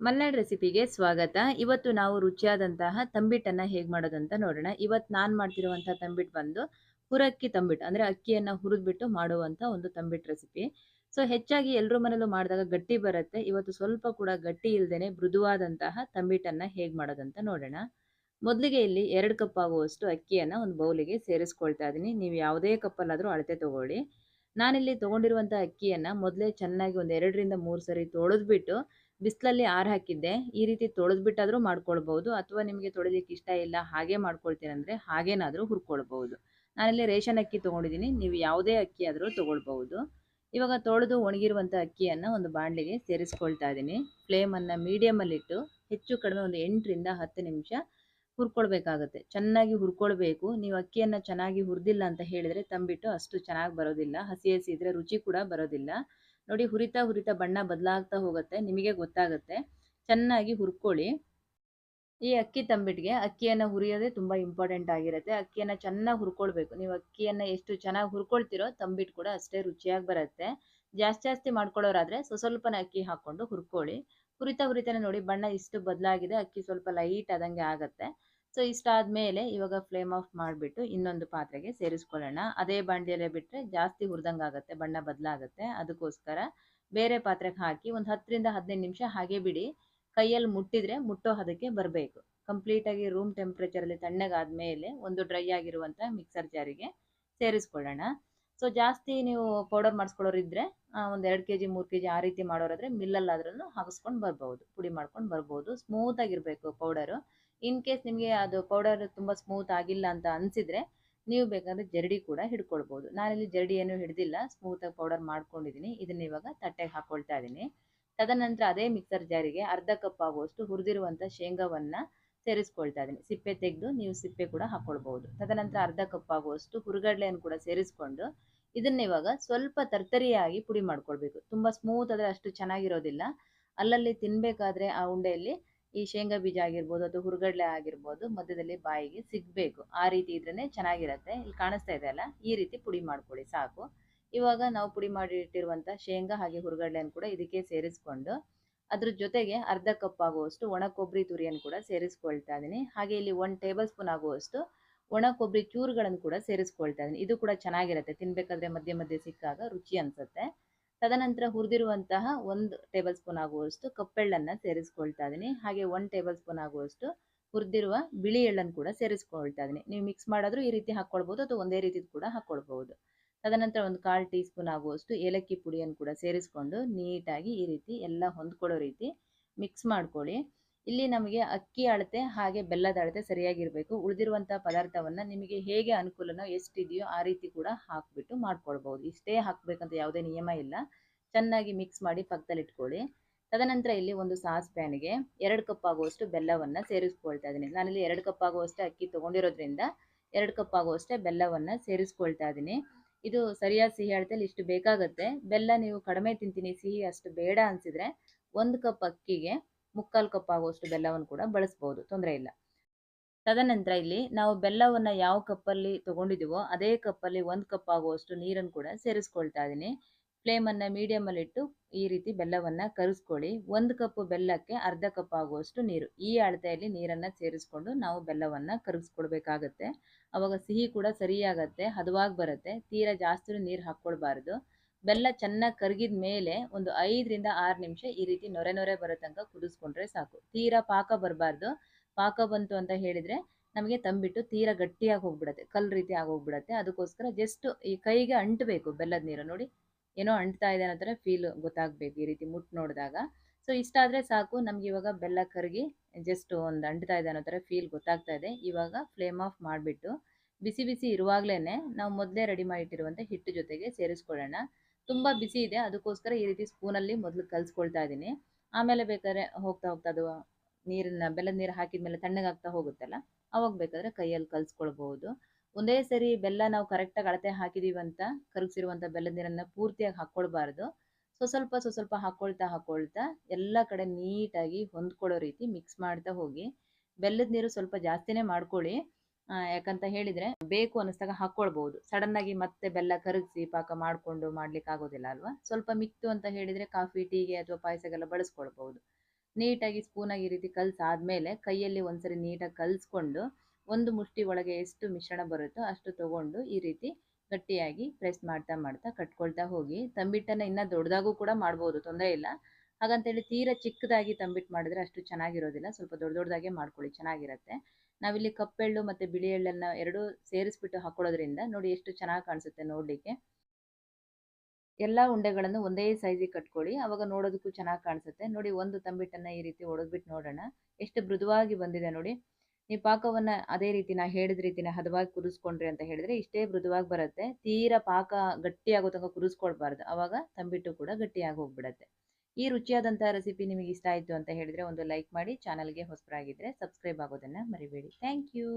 ಮಲ್ನಾಡ್ ರೆಸಿಪಿಗೆ ಸ್ವಾಗತ. ಇವತ್ತು ನಾವು ರುಚಿಯಾದಂತಹ ತಂಬಿಟ್ಟನ್ನ ಹೇಗೆ ಮಾಡೋದಂತ ನೋಡೋಣ. ಇವತ್ತು ನಾನು ಮಾಡ್ತಿರುವಂತಹ ತಂಬಿಟ್ ಬಂದು ಹುರಕ್ಕಿ ತಂಬಿಟ್ಟು ಅಂದರೆ ಅಕ್ಕಿಯನ್ನು ಹುರಿದ್ಬಿಟ್ಟು ಮಾಡುವಂಥ ಒಂದು ತಂಬಿಟ್ ರೆಸಿಪಿ. ಸೊ, ಹೆಚ್ಚಾಗಿ ಎಲ್ಲರ ಮನೇಲೂ ಮಾಡಿದಾಗ ಗಟ್ಟಿ ಬರುತ್ತೆ. ಇವತ್ತು ಸ್ವಲ್ಪ ಕೂಡ ಗಟ್ಟಿ ಇಲ್ಲದೇನೆ ಮೃದುವಾದಂತಹ ತಂಬಿಟ್ಟನ್ನು ಹೇಗೆ ಮಾಡೋದಂತ ನೋಡೋಣ. ಮೊದಲಿಗೆ ಇಲ್ಲಿ ಎರಡು ಕಪ್ ಆಗುವಷ್ಟು ಅಕ್ಕಿಯನ್ನು ಒಂದು ಬೌಲಿಗೆ ಸೇರಿಸ್ಕೊಳ್ತಾ ಇದ್ದೀನಿ ನೀವು ಯಾವುದೇ ಕಪ್ಪಲ್ಲಾದರೂ ಅಳತೆ ತಗೊಳ್ಳಿ. ನಾನಿಲ್ಲಿ ತೊಗೊಂಡಿರುವಂಥ ಅಕ್ಕಿಯನ್ನು ಮೊದಲೇ ಚೆನ್ನಾಗಿ ಒಂದು ಎರಡರಿಂದ ಮೂರು ಸರಿ ತೊಳೆದ್ಬಿಟ್ಟು ಬಿಸಿಲಲ್ಲಿ ಆರು ಹಾಕಿದ್ದೆ. ಈ ರೀತಿ ತೊಳೆದ್ಬಿಟ್ಟಾದರೂ ಮಾಡ್ಕೊಳ್ಬೋದು ಅಥವಾ ನಿಮಗೆ ತೊಳಿಲಿಕ್ಕೆ ಇಷ್ಟ ಇಲ್ಲ, ಹಾಗೆ ಮಾಡ್ಕೊಳ್ತೀರಂದರೆ ಹಾಗೇನಾದರೂ ಹುರ್ಕೊಳ್ಬೋದು ನಾನಿಲ್ಲಿ ರೇಷನ್ ಅಕ್ಕಿ ತೊಗೊಂಡಿದ್ದೀನಿ. ನೀವು ಯಾವುದೇ ಅಕ್ಕಿ ಆದರೂ ತೊಗೊಳ್ಬೋದು ಇವಾಗ ತೊಳೆದು ಒಣಗಿರುವಂಥ ಅಕ್ಕಿಯನ್ನು ಒಂದು ಬಾಣಲಿಗೆ ಸೇರಿಸ್ಕೊಳ್ತಾ ಇದ್ದೀನಿ. ಫ್ಲೇಮನ್ನು ಮೀಡಿಯಮಲ್ಲಿಟ್ಟು ಹೆಚ್ಚು ಕಡಿಮೆ ಒಂದು ಎಂಟರಿಂದ ಹತ್ತು ನಿಮಿಷ ಹುರ್ಕೊಳ್ಬೇಕಾಗತ್ತೆ ಚೆನ್ನಾಗಿ ಹುರ್ಕೊಳ್ಬೇಕು. ನೀವು ಅಕ್ಕಿಯನ್ನು ಚೆನ್ನಾಗಿ ಹುರಿದಿಲ್ಲ ಅಂತ ಹೇಳಿದ್ರೆ ತಂಬಿಟ್ಟು ಅಷ್ಟು ಚೆನ್ನಾಗಿ ಬರೋದಿಲ್ಲ. ಹಸಿ ಹಸಿ ಇದ್ರೆ ರುಚಿ ಕೂಡ ಬರೋದಿಲ್ಲ. ನೋಡಿ, ಹುರಿತಾ ಹುರಿತಾ ಬಣ್ಣ ಬದಲಾಗ್ತಾ ಹೋಗುತ್ತೆ. ನಿಮಗೆ ಗೊತ್ತಾಗುತ್ತೆ. ಚೆನ್ನಾಗಿ ಹುರ್ಕೊಳ್ಳಿ. ಈ ಅಕ್ಕಿ ತಂಬಿಟ್ಗೆ ಅಕ್ಕಿಯನ್ನು ಹುರಿಯೋದೇ ತುಂಬ ಇಂಪಾರ್ಟೆಂಟ್ ಆಗಿರುತ್ತೆ. ಅಕ್ಕಿಯನ್ನು ಚೆನ್ನಾಗಿ ಹುರ್ಕೊಳ್ಬೇಕು. ನೀವು ಅಕ್ಕಿಯನ್ನು ಎಷ್ಟು ಚೆನ್ನಾಗಿ ಹುರ್ಕೊಳ್ತಿರೋ ತಂಬಿಟ್ಟು ಕೂಡ ಅಷ್ಟೇ ರುಚಿಯಾಗಿ ಬರುತ್ತೆ. ಜಾಸ್ತಿ ಜಾಸ್ತಿ ಮಾಡ್ಕೊಳ್ಳೋರಾದರೆ ಸ್ವಸ್ವಲ್ಪನೇ ಅಕ್ಕಿ ಹಾಕ್ಕೊಂಡು ಹುರ್ಕೊಳ್ಳಿ. ಹುರಿತಾ ಹುರಿತಾನೆ ನೋಡಿ ಬಣ್ಣ ಇಷ್ಟು ಬದಲಾಗಿದೆ, ಅಕ್ಕಿ ಸ್ವಲ್ಪ ಲೈಟ್ ಆದಂಗೆ ಆಗುತ್ತೆ. ಸೊ ಇಷ್ಟಾದ್ಮೇಲೆ ಇವಾಗ ಫ್ಲೇಮ್ ಆಫ್ ಮಾಡಿಬಿಟ್ಟು ಇನ್ನೊಂದು ಪಾತ್ರೆಗೆ ಸೇರಿಸ್ಕೊಳ್ಳೋಣ. ಅದೇ ಬಾಂಡಿಯಲ್ಲೇ ಬಿಟ್ಟರೆ ಜಾಸ್ತಿ ಹುರಿದಂಗೆ ಆಗುತ್ತೆ, ಬಣ್ಣ ಬದಲಾಗುತ್ತೆ. ಅದಕ್ಕೋಸ್ಕರ ಬೇರೆ ಪಾತ್ರೆಗೆ ಹಾಕಿ ಒಂದು ಹತ್ತರಿಂದ ಹದಿನೈದು ನಿಮಿಷ ಹಾಗೆ ಬಿಡಿ. ಕೈಯಲ್ಲಿ ಮುಟ್ಟಿದ್ರೆ ಮುಟ್ಟೋ ಹದಕ್ಕೆ ಬರಬೇಕು. ಕಂಪ್ಲೀಟಾಗಿ ರೂಮ್ ಟೆಂಪ್ರೇಚರಲ್ಲಿ ತಣ್ಣಗಾದ ಮೇಲೆ ಒಂದು ಡ್ರೈ ಆಗಿರುವಂಥ ಮಿಕ್ಸರ್ ಜಾರಿಗೆ ಸೇರಿಸ್ಕೊಳ್ಳೋಣ. ಸೊ ಜಾಸ್ತಿ ನೀವು ಪೌಡರ್ ಮಾಡಿಸ್ಕೊಳ್ಳೋರಿದ್ರೆ ಒಂದು ಎರಡು ಕೆ ಜಿ ಮೂರು ಕೆ ಜಿ ಆ ರೀತಿ ಮಾಡೋರಾದರೆ ಮಿಲ್ಲಲ್ಲಾದ್ರೂ ಹಾಕಿಸ್ಕೊಂಡು ಬರ್ಬೋದು, ಪುಡಿ ಮಾಡ್ಕೊಂಡು ಬರ್ಬೋದು ಸ್ಮೂತಾಗಿರಬೇಕು ಪೌಡರು ಇನ್ ಕೇಸ್ ನಿಮಗೆ ಅದು ಪೌಡರ್ ತುಂಬ ಸ್ಮೂತ್ ಆಗಿಲ್ಲ ಅಂತ ಅನ್ಸಿದ್ರೆ, ನೀವು ಬೇಕಾದ್ರೆ ಜರಡಿ ಕೂಡ ಹಿಡ್ಕೊಳ್ಬೋದು. ನಾನಿಲ್ಲಿ ಜರಡಿ ಏನು ಹಿಡ್ದಿಲ್ಲ ಸ್ಮೂತಾಗಿ ಪೌಡರ್ ಮಾಡ್ಕೊಂಡಿದ್ದೀನಿ ಇದನ್ನ ಇವಾಗ ತಟ್ಟೆಗೆ ಹಾಕ್ಕೊಳ್ತಾ ಇದ್ದೀನಿ ತದನಂತರ ಅದೇ ಮಿಕ್ಸರ್ ಜಾರಿಗೆ ಅರ್ಧ ಕಪ್ ಆಗುವಷ್ಟು ಹುರಿದಿರುವಂಥ ಶೇಂಗಾವನ್ನು ಸೇರಿಸ್ಕೊಳ್ತಾ ಇದ್ದೀನಿ ಸಿಪ್ಪೆ ತೆಗೆದು ನೀವು ಸಿಪ್ಪೆ ಕೂಡ ಹಾಕ್ಕೊಳ್ಬೋದು ತದನಂತರ ಅರ್ಧ ಕಪ್ ಆಗುವಷ್ಟು ಹುರುಗಡ್ಲೆಯನ್ನು ಕೂಡ ಸೇರಿಸ್ಕೊಂಡು ಇದನ್ನ ಇವಾಗ ಸ್ವಲ್ಪ ತರ್ತರಿಯಾಗಿ ಪುಡಿ ಮಾಡ್ಕೊಳ್ಬೇಕು. ತುಂಬಾ ಸ್ಮೂತ್ ಆದ್ರೆ ಅಷ್ಟು ಚೆನ್ನಾಗಿರೋದಿಲ್ಲ. ಅಲ್ಲಲ್ಲಿ ತಿನ್ಬೇಕಾದ್ರೆ ಆ ಉಂಡೆಯಲ್ಲಿ ಈ ಶೇಂಗಾ ಬೀಜ ಆಗಿರ್ಬೋದು ಅಥವಾ ಹುರುಗಡ್ಲೆ ಆಗಿರ್ಬೋದು ಮಧ್ಯದಲ್ಲಿ ಬಾಯಿಗೆ ಸಿಗಬೇಕು. ಆ ರೀತಿ ಇದ್ರೇ ಚೆನ್ನಾಗಿರತ್ತೆ. ಇಲ್ಲಿ ಕಾಣಿಸ್ತಾ ಇದೆ ಅಲ್ಲ? ಈ ರೀತಿ ಪುಡಿ ಮಾಡ್ಕೊಳ್ಳಿ, ಸಾಕು. ಇವಾಗ ನಾವು ಪುಡಿ ಮಾಡಿಟ್ಟಿರುವಂಥ ಶೇಂಗಾ ಹಾಗೆ ಹುರುಗಡ್ಲೆಯನ್ನು ಕೂಡ ಇದಕ್ಕೆ ಸೇರಿಸ್ಕೊಂಡು ಅದ್ರ ಜೊತೆಗೆ ಅರ್ಧ ಕಪ್ ಆಗುವಷ್ಟು ಒಣ ಕೊಬ್ಬರಿ ತುರಿಯನ್ನು ಕೂಡ ಸೇರಿಸ್ಕೊಳ್ತಾ ಇದ್ದೀನಿ ಹಾಗೆ ಇಲ್ಲಿ ಒಂದು ಟೇಬಲ್ ಸ್ಪೂನ್ ಆಗುವಷ್ಟು ಒಣ ಕೊಬ್ಬರಿ ಚೂರುಗಳನ್ನು ಕೂಡ ಸೇರಿಸ್ಕೊಳ್ತಾ ಇದ್ದೀನಿ. ಇದು ಕೂಡ ಚೆನ್ನಾಗಿರುತ್ತೆ. ತಿನ್ಬೇಕಾದ್ರೆ ಮಧ್ಯೆ ಮಧ್ಯೆ ಸಿಕ್ಕಾಗ ರುಚಿ ಅನ್ಸುತ್ತೆ. ತದನಂತರ ಹುರಿದಿರುವಂತಹ ಒಂದು ಟೇಬಲ್ ಸ್ಪೂನ್ ಆಗುವಷ್ಟು ಕಪ್ಪೆಳ್ಳನ್ನು ಸೇರಿಸ್ಕೊಳ್ತಾ ಇದ್ದೀನಿ. ಹಾಗೆ ಒನ್ ಟೇಬಲ್ ಸ್ಪೂನ್ ಆಗುವಷ್ಟು ಹುರಿದಿರುವ ಬಿಳಿ ಎಳ್ಳನ್ನು ಕೂಡ ಸೇರಿಸ್ಕೊಳ್ತಾ ಇದ್ದೀನಿ. ನೀವು ಮಿಕ್ಸ್ ಮಾಡಿದ್ರು ಈ ರೀತಿ ಹಾಕ್ಕೊಳ್ಬೋದು ಅಥವಾ ಒಂದೇ ರೀತಿ ಕೂಡ ಹಾಕ್ಕೊಳ್ಬಹುದು ತದನಂತರ ಒಂದು ಕಾಲ್ ಟೀ ಸ್ಪೂನ್ ಆಗುವಷ್ಟು ಏಲಕ್ಕಿ ಪುಡಿಯನ್ನು ಕೂಡ ಸೇರಿಸ್ಕೊಂಡು ನೀಟಾಗಿ ಈ ರೀತಿ ಎಲ್ಲ ಹೊಂದ್ಕೊಳ್ಳೋ ರೀತಿ ಮಿಕ್ಸ್ ಮಾಡ್ಕೊಳ್ಳಿ. ಇಲ್ಲಿ ನಮಗೆ ಅಕ್ಕಿ ಅಳತೆ ಹಾಗೆ ಬೆಲ್ಲದ ಅಳತೆ ಸರಿಯಾಗಿರಬೇಕು. ಉಳಿದಿರುವಂತಹ ಪದಾರ್ಥವನ್ನು ನಿಮಗೆ ಹೇಗೆ ಅನುಕೂಲನೋ ಎಷ್ಟಿದೆಯೋ ಆ ರೀತಿ ಕೂಡ ಹಾಕಿಬಿಟ್ಟು ಮಾಡ್ಕೊಳ್ಬಹುದು. ಇಷ್ಟೇ ಹಾಕ್ಬೇಕಂತ ಯಾವುದೇ ನಿಯಮ ಇಲ್ಲ. ಚೆನ್ನಾಗಿ ಮಿಕ್ಸ್ ಮಾಡಿ ಪಕ್ಕದಲ್ಲಿ ಇಟ್ಕೊಳ್ಳಿ. ತದನಂತರ ಇಲ್ಲಿ ಒಂದು ಸಾಸ್ ಪ್ಯಾನ್ಗೆ ಎರಡು ಕಪ್ ಆಗುವಷ್ಟು ಬೆಲ್ಲವನ್ನು ಸೇರಿಸ್ಕೊಳ್ತಾ ಇದ್ದೀನಿ. ನಾನಿಲ್ಲಿ ಎರಡು ಕಪ್ ಆಗುವಷ್ಟು ಅಕ್ಕಿ ತಗೊಂಡಿರೋದ್ರಿಂದ ಎರಡು ಕಪ್ ಆಗುವಷ್ಟೇ ಬೆಲ್ಲವನ್ನು ಸೇರಿಸ್ಕೊಳ್ತಾ ಇದ್ದೀನಿ. ಇದು ಸರಿಯಾದ ಸಿಹಿ ಅಳತೆಯಲ್ಲಿ ಇಷ್ಟು ಬೇಕಾಗುತ್ತೆ. ಬೆಲ್ಲ ನೀವು ಕಡಿಮೆ ತಿಂತೀನಿ, ಸಿಹಿ ಅಷ್ಟು ಬೇಡ ಅನ್ಸಿದ್ರೆ ಒಂದು ಕಪ್ ಅಕ್ಕಿಗೆ ಮುಕ್ಕಾಲು ಕಪ್ ಆಗುವಷ್ಟು ಬೆಲ್ಲವನ್ನು ಕೂಡ ಬಳಸ್ಬೋದು, ತೊಂದರೆ ಇಲ್ಲ. ತದನಂತರ ಇಲ್ಲಿ ನಾವು ಬೆಲ್ಲವನ್ನು ಯಾವ ಕಪ್ಪಲ್ಲಿ ತೊಗೊಂಡಿದ್ದೀವೋ ಅದೇ ಕಪ್ಪಲ್ಲಿ ಒಂದು ಕಪ್ ಆಗುವಷ್ಟು ನೀರನ್ನು ಕೂಡ ಸೇರಿಸ್ಕೊಳ್ತಾ ಇದ್ದೀನಿ. ಫ್ಲೇಮನ್ನು ಮೀಡಿಯಮಲ್ಲಿಟ್ಟು ಈ ರೀತಿ ಬೆಲ್ಲವನ್ನು ಕರಿಸ್ಕೊಳ್ಳಿ. ಒಂದು ಕಪ್ ಬೆಲ್ಲಕ್ಕೆ ಅರ್ಧ ಕಪ್ ಆಗುವಷ್ಟು ನೀರು. ಈ ಅಳತೆಯಲ್ಲಿ ನೀರನ್ನು ಸೇರಿಸ್ಕೊಂಡು ನಾವು ಬೆಲ್ಲವನ್ನು ಕರಗಿಸ್ಕೊಳ್ಬೇಕಾಗತ್ತೆ ಅವಾಗ ಸಿಹಿ ಕೂಡ ಸರಿಯಾಗತ್ತೆ, ಹದವಾಗಿ ಬರುತ್ತೆ, ತೀರಾ ಜಾಸ್ತಿ ನೀರು ಹಾಕ್ಕೊಳ್ಬಾರ್ದು. ಬೆಲ್ಲ ಚೆನ್ನಾಗಿ ಕರಗಿದ ಮೇಲೆ ಒಂದು ಐದರಿಂದ ಆರು ನಿಮಿಷ ಈ ರೀತಿ ನೊರೆ ನೊರೆ ಬರೋ ತನಕ ಕುದಿಸ್ಕೊಂಡ್ರೆ ಸಾಕು. ತೀರಾ ಪಾಕ ಬರಬಾರ್ದು. ಪಾಕ ಬಂತು ಅಂತ ಹೇಳಿದರೆ ನಮಗೆ ತಂಬಿಟ್ಟು ತೀರಾ ಗಟ್ಟಿಯಾಗಿ ಹೋಗ್ಬಿಡತ್ತೆ, ಕಲ್ಲು ರೀತಿ ಆಗೋಗ್ಬಿಡತ್ತೆ ಅದಕ್ಕೋಸ್ಕರ ಜಸ್ಟ್ ಈ ಕೈಗೆ ಅಂಟಬೇಕು ಬೆಲ್ಲದ ನೀರು. ನೋಡಿ, ಏನೋ ಅಂಟ್ತಾ ಇದೆ ಅನ್ನೋ ಥರ ಫೀಲ್ ಗೊತ್ತಾಗಬೇಕು ಈ ರೀತಿ ಮುಟ್ಟು ನೋಡಿದಾಗ. ಸೊ ಇಷ್ಟಾದರೆ ಸಾಕು. ನಮ್ಗೆ ಇವಾಗ ಬೆಲ್ಲ ಕರಗಿ ಜಸ್ಟ್ ಒಂದು ಅಂಟ್ತಾ ಇದೆ ಅನ್ನೋ ಥರ ಫೀಲ್ ಗೊತ್ತಾಗ್ತಾ ಇದೆ. ಇವಾಗ ಫ್ಲೇಮ್ ಆಫ್ ಮಾಡಿಬಿಟ್ಟು ಬಿಸಿ ಬಿಸಿ ಇರುವಾಗಲೇ ನಾವು ಮೊದಲೇ ರೆಡಿ ಮಾಡಿಟ್ಟಿರುವಂಥ ಹಿಟ್ಟು ಜೊತೆಗೆ ಸೇರಿಸ್ಕೊಳ್ಳೋಣ. ತುಂಬ ಬಿಸಿ ಇದೆ. ಅದಕ್ಕೋಸ್ಕರ ಈ ರೀತಿ ಸ್ಪೂನಲ್ಲಿ ಮೊದಲು ಕಲಿಸ್ಕೊಳ್ತಾ ಇದ್ದೀನಿ. ಆಮೇಲೆ ಬೇಕಾದ್ರೆ ಹೋಗ್ತಾ ಹೋಗ್ತಾ ಅದು ನೀರನ್ನ ಬೆಲ್ಲದ ನೀರು ಹಾಕಿದ ಮೇಲೆ ತಣ್ಣಗಾಗ್ತಾ ಹೋಗುತ್ತಲ್ಲ, ಅವಾಗ ಬೇಕಾದ್ರೆ ಕೈಯಲ್ಲಿ ಕಲಿಸ್ಕೊಳ್ಬೋದು ಒಂದೇ ಸರಿ ಬೆಲ್ಲ ನಾವು ಕರೆಕ್ಟಾಗಿ ಅಳತೆ ಹಾಕಿದೀವಿ ಅಂತ ಕರಗಿಸಿರುವಂಥ ಬೆಲ್ಲದ ನೀರನ್ನು ಪೂರ್ತಿಯಾಗಿ ಹಾಕ್ಕೊಳ್ಬಾರ್ದು. ಸೊ, ಸ್ವಲ್ಪ ಸ್ವಲ್ಪ ಹಾಕ್ಕೊಳ್ತಾ ಹಾಕ್ಕೊಳ್ತಾ ಎಲ್ಲ ಕಡೆ ನೀಟಾಗಿ ಹೊಂದ್ಕೊಳ್ಳೋ ರೀತಿ ಮಿಕ್ಸ್ ಮಾಡ್ತಾ ಹೋಗಿ. ಬೆಲ್ಲದ ನೀರು ಸ್ವಲ್ಪ ಜಾಸ್ತಿನೇ ಮಾಡ್ಕೊಳ್ಳಿ. ಯಾಕಂತ ಹೇಳಿದ್ರೆ ಬೇಕು ಅನಿಸ್ದಾಗ ಹಾಕೊಳ್ಬಹುದು ಸಡನ್ ಆಗಿ ಮತ್ತೆ ಬೆಲ್ಲ ಕರಗಿಸಿ ಪಾಕ ಮಾಡಿಕೊಂಡು ಮಾಡ್ಲಿಕ್ಕೆ ಆಗೋದಿಲ್ಲ ಅಲ್ವಾ? ಸ್ವಲ್ಪ ಮಿಕ್ತು ಅಂತ ಹೇಳಿದ್ರೆ ಕಾಫಿ, ಟೀಗೆ ಅಥವಾ ಪಾಯಸಕ್ಕೆಲ್ಲ ಬಳಸ್ಕೊಳ್ಬಹುದು ನೀಟಾಗಿ ಸ್ಪೂನಾಗಿ ಈ ರೀತಿ ಕಲಸಾದ್ಮೇಲೆ ಕೈಯಲ್ಲಿ ಒಂದ್ಸರಿ ನೀಟಾಗಿ ಕಲ್ಸ್ಕೊಂಡು ಒಂದು ಮುಷ್ಟಿ ಒಳಗೆ ಎಷ್ಟು ಮಿಶ್ರಣ ಬರುತ್ತೋ ಅಷ್ಟು ತಗೊಂಡು ಈ ರೀತಿ ಗಟ್ಟಿಯಾಗಿ ಪ್ರೆಸ್ ಮಾಡ್ತಾ ಮಾಡ್ತಾ ಕಟ್ಕೊಳ್ತಾ ಹೋಗಿ. ತಂಬಿಟ್ಟನ್ನ ಇನ್ನ ದೊಡ್ಡದಾಗೂ ಕೂಡ ಮಾಡ್ಬೋದು, ತೊಂದರೆ ಇಲ್ಲ. ಹಾಗಂತೇಳಿ ತೀರಾ ಚಿಕ್ಕದಾಗಿ ತಂಬಿಟ್ಟು ಮಾಡಿದ್ರೆ ಅಷ್ಟು ಚೆನ್ನಾಗಿರೋದಿಲ್ಲ. ಸ್ವಲ್ಪ ದೊಡ್ಡ ದೊಡ್ಡದಾಗೆ ಮಾಡ್ಕೊಳ್ಳಿ, ಚೆನ್ನಾಗಿರುತ್ತೆ. ನಾವಿಲ್ಲಿ ಕಪ್ಪೆಳ್ಳು ಮತ್ತು ಬಿಳಿ ಎಳ್ಳನ್ನು ಎರಡೂ ಸೇರಿಸ್ಬಿಟ್ಟು ಹಾಕೊಳ್ಳೋದ್ರಿಂದ ನೋಡಿ ಎಷ್ಟು ಚೆನ್ನಾಗಿ ಕಾಣಿಸುತ್ತೆ ನೋಡಲಿಕ್ಕೆ. ಎಲ್ಲ ಉಂಡೆಗಳನ್ನು ಒಂದೇ ಸೈಜಿಗೆ ಕಟ್ಕೊಳ್ಳಿ, ಅವಾಗ ನೋಡೋದಕ್ಕೂ ಚೆನ್ನಾಗಿ ಕಾಣಿಸುತ್ತೆ. ನೋಡಿ ಒಂದು ತಂಬಿಟ್ಟನ್ನು ಈ ರೀತಿ ಒಡೆದ್ಬಿಟ್ಟು ನೋಡೋಣ. ಎಷ್ಟು ಮೃದುವಾಗಿ ಬಂದಿದೆ ನೋಡಿ. ನೀವು ಪಾಕವನ್ನು ಅದೇ ರೀತಿ ನಾ ಹೇಳಿದ ರೀತಿನ ಹದವಾಗಿ ಕುದಿಸ್ಕೊಂಡ್ರಿ ಅಂತ ಹೇಳಿದ್ರೆ ಇಷ್ಟೇ ಮೃದುವಾಗಿ ಬರುತ್ತೆ. ತೀರಾ ಪಾಕ ಗಟ್ಟಿಯಾಗೋ ತನಕ ಕುದಿಸ್ಕೊಳ್ಬಾರ್ದು. ಅವಾಗ ತಂಬಿಟ್ಟು ಕೂಡ ಗಟ್ಟಿಯಾಗಿ ಹೋಗ್ಬಿಡುತ್ತೆ. ಈ ರುಚಿಯಾದಂತಹ ರೆಸಿಪಿ ನಿಮಗೆ ಇಷ್ಟ ಆಯಿತು ಅಂತ ಹೇಳಿದ್ರೆ ಒಂದು ಲೈಕ್ ಮಾಡಿ ಚಾನಲ್ಗೆ ಹೊಸಬರಾಗಿದ್ದರೆ ಸಬ್ಸ್ಕ್ರೈಬ್ ಆಗೋದನ್ನು ಮರಿಬೇಡಿ. Thank you